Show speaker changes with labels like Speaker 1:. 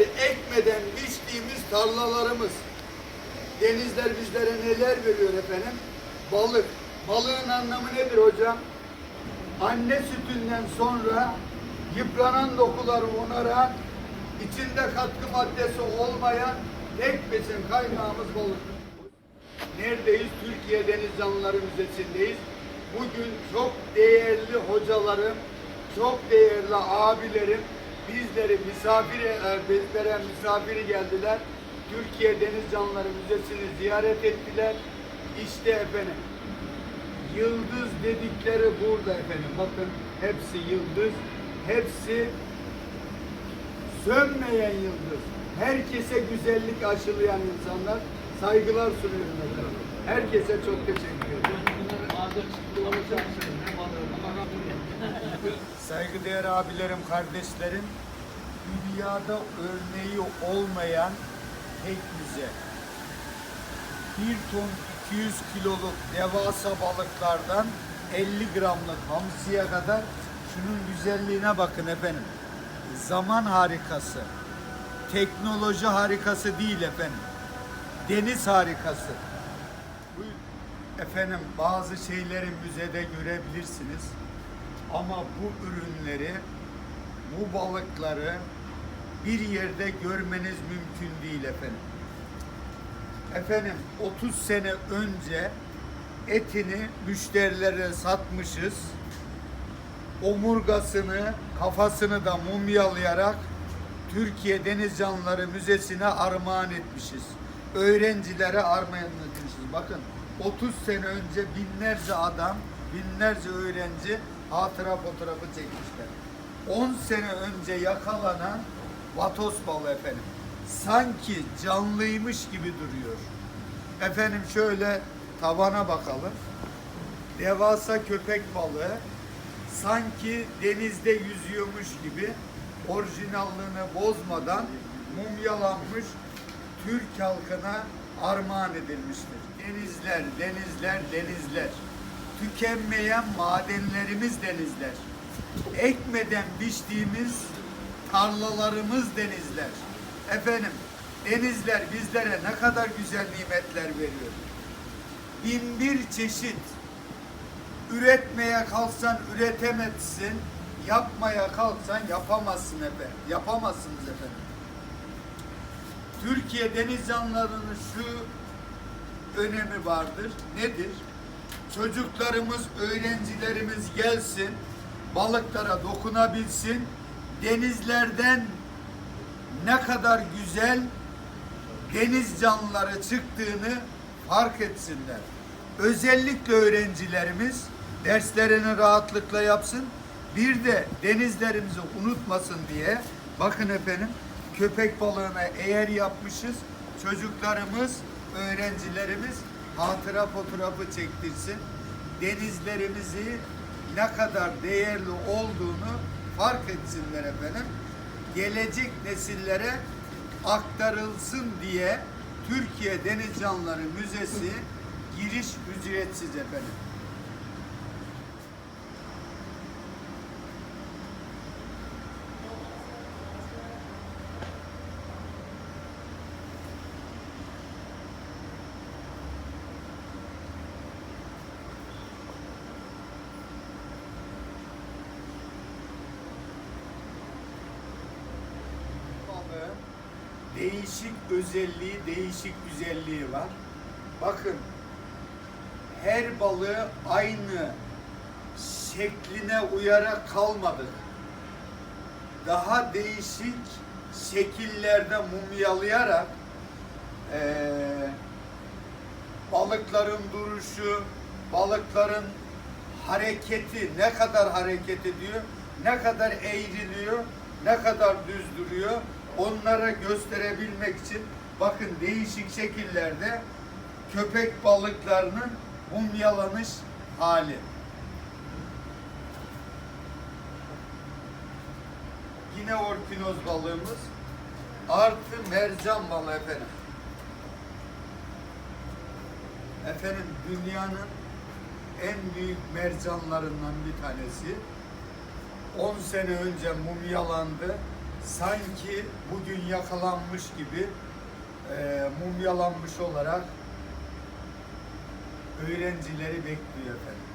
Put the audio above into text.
Speaker 1: ekmeden biçtiğimiz tarlalarımız. Denizler bizlere neler veriyor efendim? Balık. Balığın anlamı nedir hocam? Anne sütünden sonra yıpranan dokuları onarak içinde katkı maddesi olmayan tek besin kaynağımız balık. Neredeyiz? Türkiye Deniz Canlıları Müzesi'ndeyiz. Bugün çok değerli hocalarım, çok değerli abilerim bizleri misafir e, bizlere misafiri geldiler. Türkiye Deniz Canlıları Müzesi'ni ziyaret ettiler. İşte efendim yıldız dedikleri burada efendim. Bakın hepsi yıldız. Hepsi sönmeyen yıldız. Herkese güzellik aşılayan insanlar. Saygılar sunuyorum efendim. Herkese çok teşekkür ederim. Saygıdeğer abilerim, kardeşlerim, dünyada örneği olmayan tek müze. Bir ton 200 kiloluk devasa balıklardan 50 gramlık hamsiye kadar şunun güzelliğine bakın efendim. Zaman harikası. Teknoloji harikası değil efendim. Deniz harikası. Bu efendim bazı şeyleri müzede görebilirsiniz. Ama bu ürünleri, bu balıkları bir yerde görmeniz mümkün değil efendim. Efendim 30 sene önce etini müşterilere satmışız. Omurgasını, kafasını da mumyalayarak Türkiye Deniz Canlıları Müzesi'ne armağan etmişiz. Öğrencilere armağan etmişiz. Bakın 30 sene önce binlerce adam, binlerce öğrenci hatıra fotoğrafı çekmişler. 10 sene önce yakalanan vatos balığı efendim. Sanki canlıymış gibi duruyor. Efendim şöyle tavana bakalım. Devasa köpek balığı sanki denizde yüzüyormuş gibi orijinallığını bozmadan mumyalanmış Türk halkına armağan edilmiştir. Denizler, denizler, denizler. Tükenmeyen madenlerimiz denizler. Ekmeden biçtiğimiz tarlalarımız denizler. Efendim, denizler bizlere ne kadar güzel nimetler veriyor. Bin bir çeşit üretmeye kalksan üretemezsin, yapmaya kalksan yapamazsın efendim. Yapamazsınız efendim. Türkiye deniz canlılarının şu önemi vardır. Nedir? Çocuklarımız, öğrencilerimiz gelsin, balıklara dokunabilsin, denizlerden ne kadar güzel deniz canlıları çıktığını fark etsinler. Özellikle öğrencilerimiz derslerini rahatlıkla yapsın. Bir de denizlerimizi unutmasın diye bakın efendim köpek balığına eğer yapmışız çocuklarımız, öğrencilerimiz hatıra fotoğrafı çektirsin. Denizlerimizi ne kadar değerli olduğunu fark etsinler efendim. Gelecek nesillere aktarılsın diye Türkiye Deniz Canlıları Müzesi giriş ücretsiz efendim. balığın değişik özelliği, değişik güzelliği var. Bakın her balığı aynı şekline uyarak kalmadık. Daha değişik şekillerde mumyalayarak eee, balıkların duruşu, balıkların hareketi ne kadar hareket ediyor, ne kadar eğriliyor, ne kadar düz duruyor onlara gösterebilmek için bakın değişik şekillerde köpek balıklarının mumyalanış hali. Yine orkinoz balığımız artı mercan balığı efendim. Efendim dünyanın en büyük mercanlarından bir tanesi. 10 sene önce mumyalandı. Sanki bugün yakalanmış gibi e, mumyalanmış olarak öğrencileri bekliyor efendim.